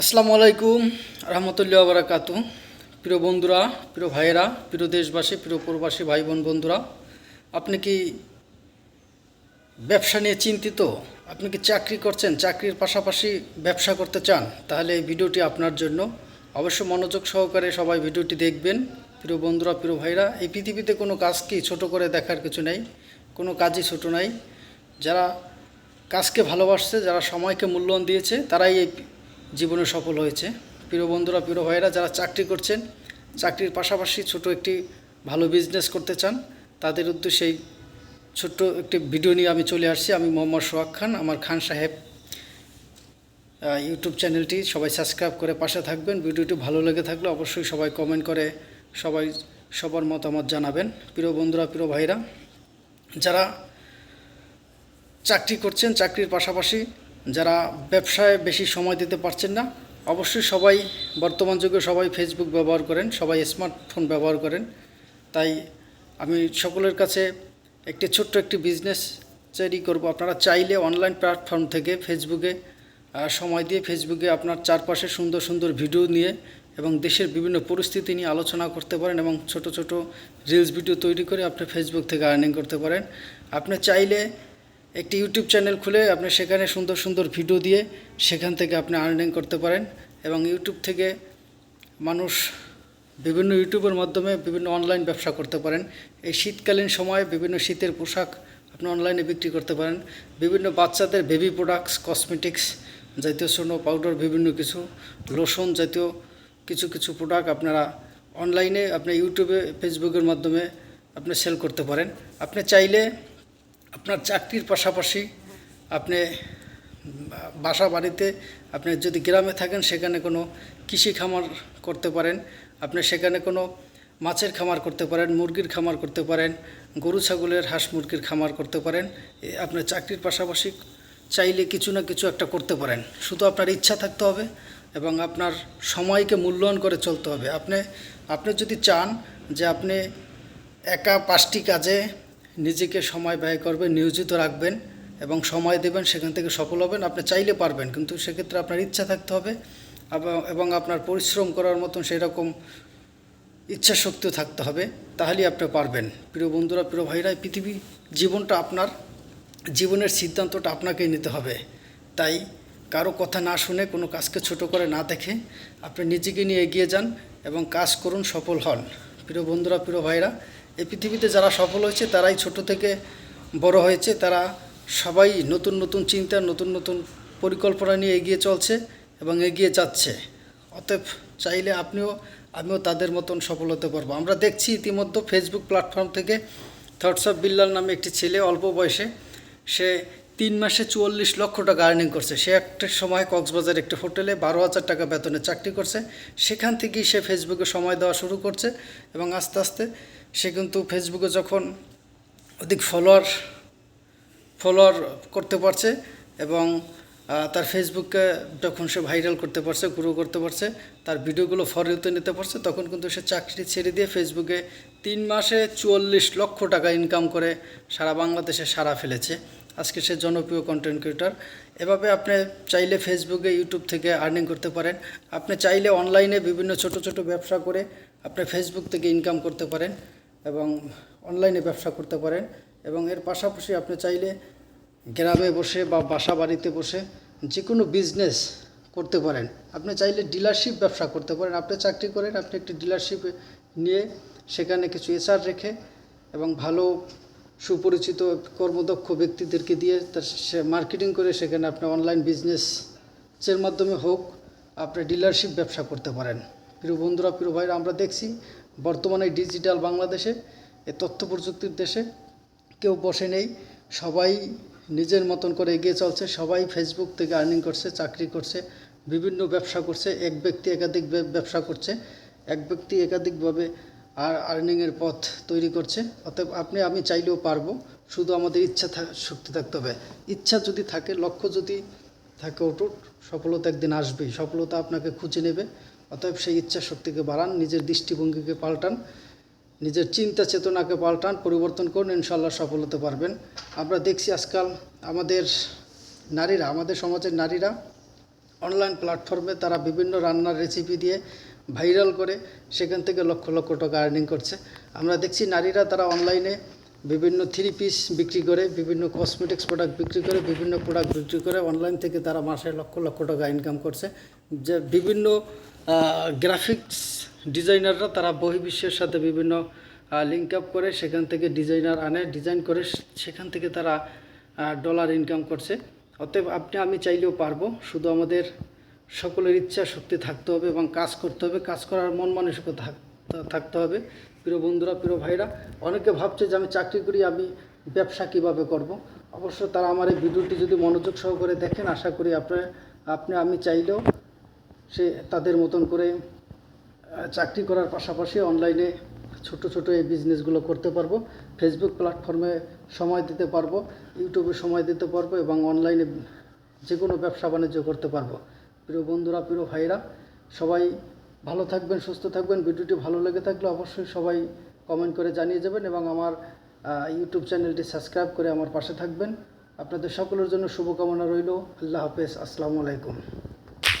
আসসালামু আলাইকুম, রহমতুল্লাহ বারাকাতু প্রিয় বন্ধুরা, প্রিয় ভাইয়েরা, প্রিয় দেশবাসী, প্রিয় প্রবাসী ভাই বোন বন্ধুরা, আপনি কি ব্যবসা নিয়ে চিন্তিত? আপনি কি চাকরি করছেন, চাকরির পাশাপাশি ব্যবসা করতে চান? তাহলে এই ভিডিওটি আপনার জন্য। অবশ্য মনোযোগ সহকারে সবাই ভিডিওটি দেখবেন। প্রিয় বন্ধুরা, প্রিয় ভাইরা এই পৃথিবীতে কোনো কাজকে ছোট করে দেখার কিছু নেই, কোনো কাজই ছোট নাই। যারা কাজকে ভালোবাসছে, যারা সময়কে মূল্যায়ন দিয়েছে, তারাই এই জীবনে সফল হয়েছে। প্রিয় বন্ধুরা, প্রিয় ভাইয়েরা, যারা চাকরি করছেন, চাকরির পাশাপাশি ছোট একটি ভালো বিজনেস করতে চান, তাদের উদ্দেশ্যে সেই ছোট্ট একটি ভিডিও নিয়ে আমি চলে আসছি। আমি মোহাম্মদ সোহাগ খান, আমার খান সাহেব ইউটিউব চ্যানেলটি সবাই সাবস্ক্রাইব করে পাশে থাকবেন। ভিডিওটি ভালো লেগে থাকলে অবশ্যই সবাই কমেন্ট করে সবাই সবার মতামত জানাবেন। প্রিয় বন্ধুরা, প্রিয় ভাইরা যারা চাকরি করছেন, চাকরির পাশাপাশি যারা ব্যবসায় বেশি সময় দিতে পারছেন না, অবশ্যই সবাই বর্তমান যুগে সবাই ফেসবুক ব্যবহার করেন, সবাই স্মার্টফোন ব্যবহার করেন। তাই আমি সকলের কাছে একটি ছোট্ট একটি বিজনেস তৈরি করব। আপনারা চাইলে অনলাইন প্ল্যাটফর্ম থেকে ফেসবুকে সময় দিয়ে ফেসবুকে আপনার চারপাশে সুন্দর সুন্দর ভিডিও নিয়ে এবং দেশের বিভিন্ন পরিস্থিতি নিয়ে আলোচনা করতে পারেন এবং ছোট ছোট রিলস ভিডিও তৈরি করে আপনি ফেসবুক থেকে আর্নিং করতে পারেন। আপনি চাইলে একটি ইউটিউব চ্যানেল খুলে আপনি সেখানে সুন্দর সুন্দর ভিডিও দিয়ে সেখান থেকে আপনি আর্নিং করতে পারেন এবং ইউটিউব থেকে মানুষ বিভিন্ন ইউটিউবের মাধ্যমে বিভিন্ন অনলাইন ব্যবসা করতে পারেন। এই শীতকালীন সময়ে বিভিন্ন শীতের পোশাক আপনি অনলাইনে বিক্রি করতে পারেন। বিভিন্ন বাচ্চাদের বেবি প্রোডাক্টস কসমেটিক্স জাতীয় সোনো পাউডার বিভিন্ন কিছু লোশন জাতীয় কিছু কিছু প্রোডাক্ট আপনারা অনলাইনে আপনি ইউটিউবে ফেসবুকের মাধ্যমে আপনি সেল করতে পারেন। আপনি চাইলে আপনার চাকরির পাশাপাশি আপনি বাসা বাড়িতে আপনি যদি গ্রামে থাকেন, সেখানে কোনো কৃষি খামার করতে পারেন, আপনি সেখানে কোনো মাছের খামার করতে পারেন, মুরগির খামার করতে পারেন, গরু, ছাগলের, হাঁস, মুরগির খামার করতে পারেন আপনার চাকরির পাশাপাশি চাইলে কিছু না কিছু একটা করতে পারেন। শুধু আপনার ইচ্ছা থাকতে হবে এবং আপনার সময়কে মূল্যায়ন করে চলতে হবে। আপনি আপনি যদি চান যে আপনি একা পাঁচটি কাজে নিজেকে সময় ব্যয় করবেন, নিয়োজিত রাখবেন এবং সময় দেবেন, সেখান থেকে সফল হবেন। আপনি চাইলে পারবেন, কিন্তু সেক্ষেত্রে আপনার ইচ্ছা থাকতে হবে এবং- আপনার পরিশ্রম করার মতন সেরকম ইচ্ছা শক্তিও থাকতে হবে, তাহলেই আপনি পারবেন। প্রিয় বন্ধুরা, প্রিয় ভাইরা, পৃথিবী জীবনটা আপনার, জীবনের সিদ্ধান্তটা আপনাকেই নিতে হবে। তাই কারও কথা না শুনে, কোনো কাজকে ছোট করে না দেখে আপনি নিজেকে নিয়ে এগিয়ে যান এবং কাজ করুন, সফল হন। প্রিয় বন্ধুরা, প্রিয় ভাইরা এই পৃথিবীতে যারা সফল হয়েছে, তারাই ছোট থেকে বড় হয়েছে, তারা সবাই নতুন নতুন চিন্তা, নতুন নতুন পরিকল্পনা নিয়ে এগিয়ে চলছে এবং এগিয়ে যাচ্ছে। অতএব চাইলে আপনিও, আমিও তাদের মতন সফল হতে পারব। আমরা দেখছি ইতিমধ্যে ফেসবুক প্ল্যাটফর্ম থেকে থটস অফ বিল্লাল নামে একটি ছেলে অল্প বয়সে, সে তিন মাসে চুয়াল্লিশ লক্ষ টাকা আর্নিং করছে। সে একটা সময় কক্সবাজার একটি হোটেলে বারো হাজার টাকা বেতনে চাকরি করছে। সেখান থেকেই সে ফেসবুকে সময় দেওয়া শুরু করছে এবং আস্তে আস্তে সে কিন্তু ফেসবুকে যখন অধিক ফলোয়ার ফলোয়ার করতে পারছে এবং তার ফেসবুককে যখন সে ভাইরাল করতে পারছে গ্রো করতে পারছে, তার ভিডিওগুলো ফরিতে নিতে পারছে, তখন কিন্তু সে চাকরি ছেড়ে দিয়ে ফেসবুকে তিন মাসে চুয়াল্লিশ লক্ষ টাকা ইনকাম করে সারা বাংলাদেশে সারা ফেলেছে। আজকে সে জনপ্রিয় কন্টেন্ট ক্রিয়েটার এভাবে আপনি চাইলে ফেসবুকে ইউটিউব থেকে আর্নিং করতে পারেন। আপনি চাইলে অনলাইনে বিভিন্ন ছোট ছোট ব্যবসা করে আপনি ফেসবুক থেকে ইনকাম করতে পারেন এবং অনলাইনে ব্যবসা করতে পারেন। এবং এর পাশাপাশি আপনি চাইলে গ্রামে বসে বা বাসা বাড়িতে বসে যে কোনো বিজনেস করতে পারেন। আপনি চাইলে ডিলারশিপ ব্যবসা করতে পারেন। আপনি চাকরি করেন, আপনি একটি ডিলারশিপ নিয়ে সেখানে কিছু এসআর রেখে এবং ভালো সুপরিচিত কর্মদক্ষ ব্যক্তিদেরকে দিয়ে তার সে মার্কেটিং করে সেখানে আপনি অনলাইন বিজনেসের মাধ্যমে হোক, আপনি ডিলারশিপ ব্যবসা করতে পারেন। প্রিয় বন্ধুরা, প্রিয় ভাইরা, আমরা দেখছি বর্তমানে ডিজিটাল বাংলাদেশে এ তথ্য প্রযুক্তির দেশে কেউ বসে নেই, সবাই নিজের মতন করে এগিয়ে চলছে, সবাই ফেসবুক থেকে আর্নিং করছে, চাকরি করছে, বিভিন্ন ব্যবসা করছে, এক ব্যক্তি একাধিক ব্যবসা করছে, এক ব্যক্তি একাধিকভাবে আর আর্নিংয়ের পথ তৈরি করছে। অতএব আপনি, আমি চাইলেও পারব। শুধু আমাদের ইচ্ছা শক্তি থাকতে হবে। ইচ্ছা যদি থাকে, লক্ষ্য যদি থাকে অটুট, সফলতা একদিন আসবেই। সফলতা আপনাকে খুঁজে নেবে। অতএব সেই ইচ্ছা শক্তিকে বাড়ান, নিজের দৃষ্টিভঙ্গিকে পাল্টান, নিজের চিন্তা চেতনাকে পাল্টান, পরিবর্তন করুন ইনশাল্লাহ সফল হতে পারবেন। আমরা দেখছি আজকাল আমাদের নারীরা, আমাদের সমাজের নারীরা অনলাইন প্ল্যাটফর্মে তারা বিভিন্ন রান্নার রেসিপি দিয়ে ভাইরাল করে, সেখান থেকে লক্ষ লক্ষ টাকা আর্নিং করছে। আমরা দেখছি নারীরা তারা অনলাইনে বিভিন্ন থ্রি পিস বিক্রি করে, বিভিন্ন কসমেটিক্স প্রোডাক্ট বিক্রি করে, বিভিন্ন প্রোডাক্ট বিক্রি করে অনলাইন থেকে তারা মাসে লক্ষ লক্ষ টাকা ইনকাম করছে। যে বিভিন্ন গ্রাফিক্স ডিজাইনাররা তারা বহির্বিশ্বের সাথে বিভিন্ন লিঙ্ক আপ করে, সেখান থেকে ডিজাইনার আনে ডিজাইন করে, সেখান থেকে তারা ডলার ইনকাম করছে। অতএব আপনি, আমি চাইলেও পারব। শুধু আমাদের সকলের ইচ্ছা, শক্তি থাকতে হবে এবং কাজ করতে হবে। কাজ করার মন মানসিকতা থাক- থাকতে হবে। প্রিয় বন্ধুরা, প্রিয় ভাইরা, অনেকে ভাবছে যে আমি চাকরি করি, আমি ব্যবসা কীভাবে করব? অবশ্য তারা আমার এই ভিডিওটি যদি মনোযোগ সহকারে দেখেন, আশা করি আপনার, আপনি, আমি চাইলেও সে তাদের মতন করে চাকরি করার পাশাপাশি অনলাইনে ছোট ছোট এই বিজনেসগুলো করতে পারব। ফেসবুক প্ল্যাটফর্মে সময় দিতে পারব, ইউটিউবে সময় দিতে পারব এবং অনলাইনে যে কোনো ব্যবসা বাণিজ্য করতে পারব। প্রিয় বন্ধুরা, প্রিয় ভাইরা সবাই ভালো থাকবেন, সুস্থ থাকবেন। ভিডিওটি ভালো লেগে থাকলে অবশ্যই সবাই কমেন্ট করে জানিয়ে যাবেন এবং আমার ইউটিউব চ্যানেলটি সাবস্ক্রাইব করে আমার পাশে থাকবেন। আপনাদের সকলের জন্য শুভকামনা রইল। আল্লাহ হাফেজ। আসসালামু আলাইকুম।